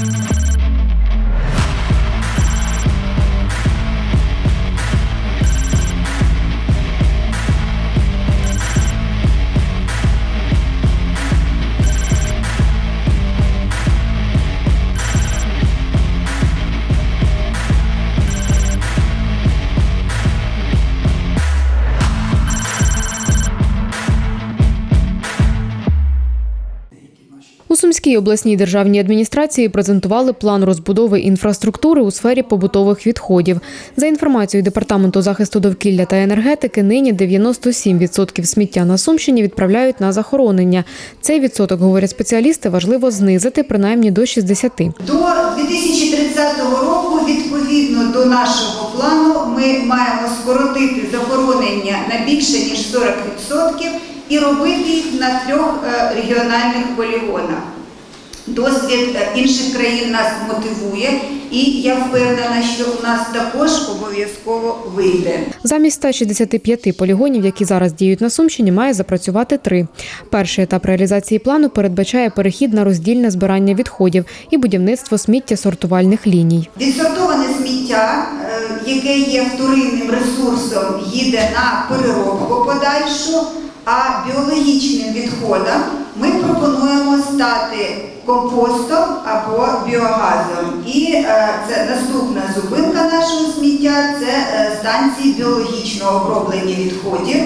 У Сумській обласній державній адміністрації презентували план розбудови інфраструктури у сфері побутових відходів. За інформацією департаменту захисту довкілля та енергетики, нині 97% сміття на Сумщині відправляють на захоронення. Цей відсоток, говорять спеціалісти, важливо знизити принаймні до 60. До 2030 року, відповідно до нашого плану, ми маємо скоротити захоронення на більше ніж 40% і робити їх на трьох е, регіональних полігонах. Досвід е, інших країн нас мотивує, і я впевнена, що у нас також обов'язково вийде. Замість 165 полігонів, які зараз діють на Сумщині, має запрацювати три. Перший етап реалізації плану передбачає перехід на роздільне збирання відходів і будівництво сміттєсортувальних ліній. Відсортоване сміття, е, яке є вторинним ресурсом, їде на переробку подальшу, а біологічним відходам ми пропонуємо стати компостом або біогазом. І е, це наступна зупинка нашого сміття це е, станції біологічного оброблення відходів.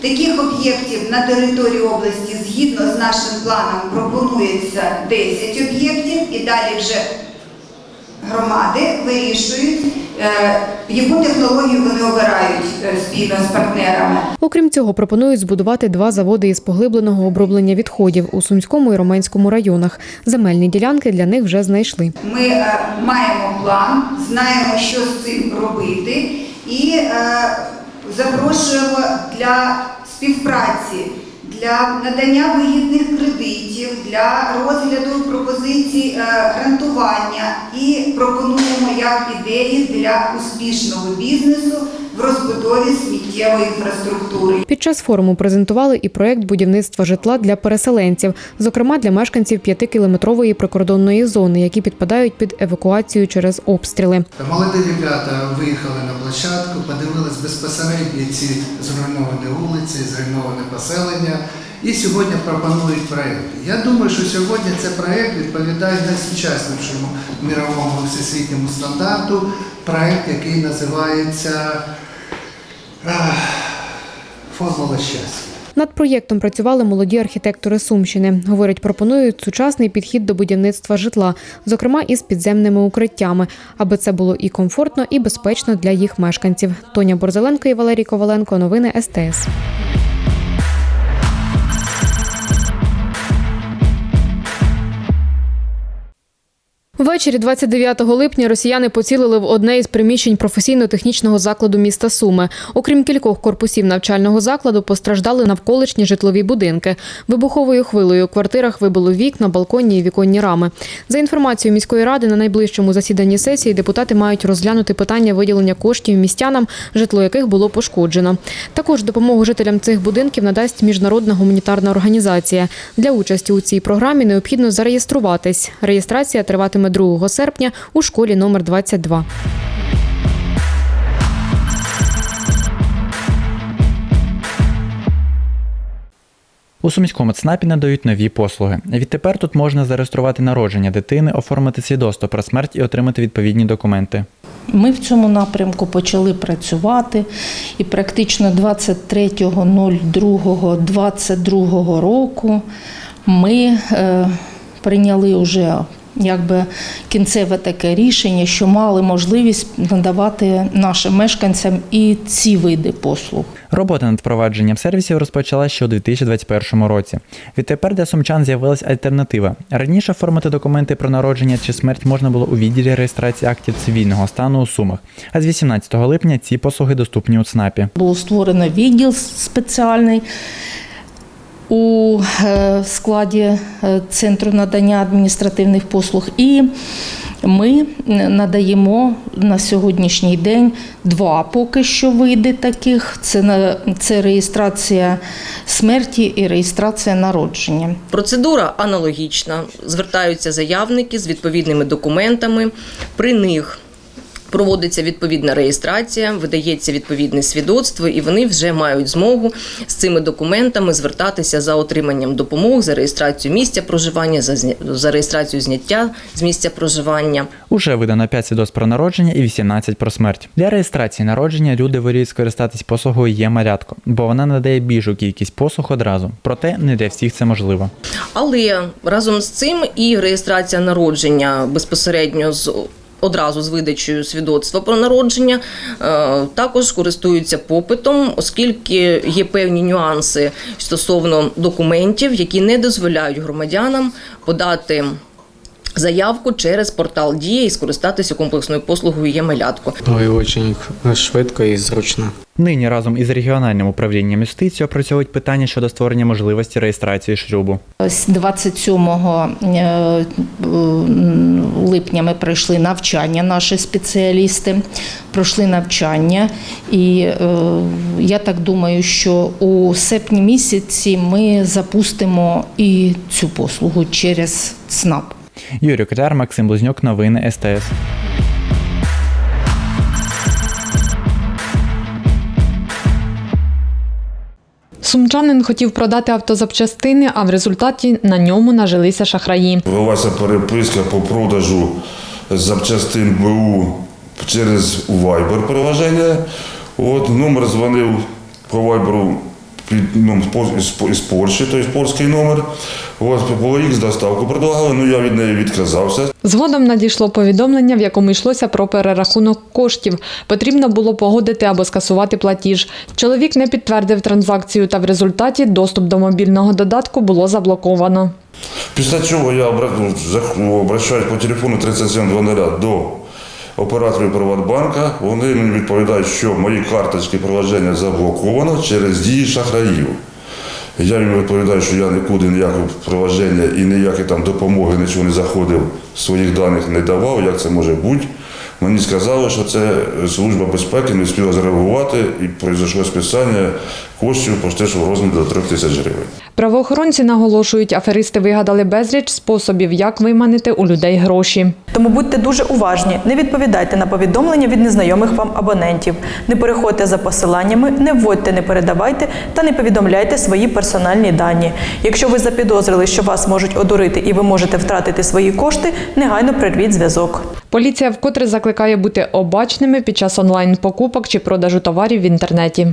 Таких об'єктів на території області згідно з нашим планом пропонується 10 об'єктів і далі вже громади вирішують, яку технологію вони обирають е, спільно з партнерами. Окрім цього, пропонують збудувати два заводи із поглибленого оброблення відходів у Сумському і Романському районах. Земельні ділянки для них вже знайшли. Ми е, маємо план, знаємо, що з цим робити, і е, запрошуємо для співпраці, для надання вигідних кредитів, для розгляду пропозицій е, грантування. І пропонуємо як ідеї для успішного бізнесу в розбудові сміттєвої інфраструктури. Під час форуму презентували і проект будівництва житла для переселенців, зокрема для мешканців п'ятикілометрової прикордонної зони, які підпадають під евакуацію через обстріли. Молоді ребята виїхали на площадку, подивились безпосередньо ці зруйновані вулиці, зруйноване поселення. І сьогодні пропонують проєкт. Я думаю, що сьогодні цей проєкт відповідає найсучаснішому міровому всесвітньому стандарту. Проєкт, який називається Формула щастя. Над проєктом працювали молоді архітектори Сумщини. Говорять, пропонують сучасний підхід до будівництва житла, зокрема із підземними укриттями, аби це було і комфортно, і безпечно для їх мешканців. Тоня Борзеленко і Валерій Коваленко. Новини СТС. Ввечері 29 липня росіяни поцілили в одне із приміщень професійно-технічного закладу міста Суми. Окрім кількох корпусів навчального закладу, постраждали навколишні житлові будинки. Вибуховою хвилею у квартирах вибило вікна, балконні і віконні рами. За інформацією міської ради, на найближчому засіданні сесії депутати мають розглянути питання виділення коштів містянам, житло яких було пошкоджено. Також допомогу жителям цих будинків надасть міжнародна гуманітарна організація. Для участі у цій програмі необхідно зареєструватись. Реєстрація триватиме 2 серпня у школі номер 22. У сумському ЦНАПі надають нові послуги. Відтепер тут можна зареєструвати народження дитини, оформити свідоцтво про смерть і отримати відповідні документи. Ми в цьому напрямку почали працювати, і практично 23.02.22 року ми е, прийняли вже якби кінцеве таке рішення, що мали можливість надавати нашим мешканцям і ці види послуг. Робота над впровадженням сервісів розпочалася ще у 2021 році. Відтепер для сумчан з'явилась альтернатива. Раніше оформити документи про народження чи смерть можна було у відділі реєстрації актів цивільного стану у Сумах. А з 18 липня ці послуги доступні у ЦНАПі. Було створено відділ спеціальний. У е, складі е, центру надання адміністративних послуг. І ми надаємо на сьогоднішній день два поки що види таких: це, це реєстрація смерті і реєстрація народження. Процедура аналогічна. Звертаються заявники з відповідними документами. При них проводиться відповідна реєстрація, видається відповідне свідоцтво, і вони вже мають змогу з цими документами звертатися за отриманням допомог, за реєстрацію місця проживання, за, за реєстрацію зняття з місця проживання. Уже видано 5 свідоцтв про народження і 18 про смерть. Для реєстрації народження люди вирішують скористатись послугою є-малятко, бо вона надає більшу кількість послуг одразу. Проте не для всіх це можливо. Але разом з цим і реєстрація народження безпосередньо з одразу з видачею свідоцтва про народження е, також користуються попитом, оскільки є певні нюанси стосовно документів, які не дозволяють громадянам подати. Заявку через портал Дія і скористатися комплексною послугою «Є-малятко». Ой, очень швидко і зручно. Нині разом із регіональним управлінням юстиції опрацьовують питання щодо створення можливості реєстрації шлюбу. З 27 е, липня ми пройшли навчання, наші спеціалісти пройшли навчання, і е, я так думаю, що у серпні місяці ми запустимо і цю послугу через ЦНАП. Юрій Котяр, Максим Близнюк, новини СТС. Сумчанин хотів продати автозапчастини, а в результаті на ньому нажилися шахраї. Велася переписка по продажу запчастин БУ через Viber приложення. От, номер дзвонив по Viber під, ну, з Польщі, тобто польський номер. От, по X доставку предлагали, ну я від неї відказався. Згодом надійшло повідомлення, в якому йшлося про перерахунок коштів. Потрібно було погодити або скасувати платіж. Чоловік не підтвердив транзакцію, та в результаті доступ до мобільного додатку було заблоковано. Після чого я ну, зах- обращаюсь по телефону 3700 до операторів Приватбанка. Вони мені відповідають, що мої карточки приложення заблоковано через дії шахраїв. Я йому відповідаю, що я нікуди ніякого провадження і ніякі там допомоги, нічого не заходив, своїх даних не давав, як це може бути. Мені сказали, що це Служба безпеки не встигла зреагувати і пройшло списання коштів почти що в розмірі до 3 тисяч гривень. Правоохоронці наголошують, аферисти вигадали безліч способів, як виманити у людей гроші. Тому будьте дуже уважні, не відповідайте на повідомлення від незнайомих вам абонентів, не переходьте за посиланнями, не вводьте, не передавайте та не повідомляйте свої персональні дані. Якщо ви запідозрили, що вас можуть одурити і ви можете втратити свої кошти, негайно прервіть зв'язок. Поліція вкотре закликає бути обачними під час онлайн покупок чи продажу товарів в інтернеті.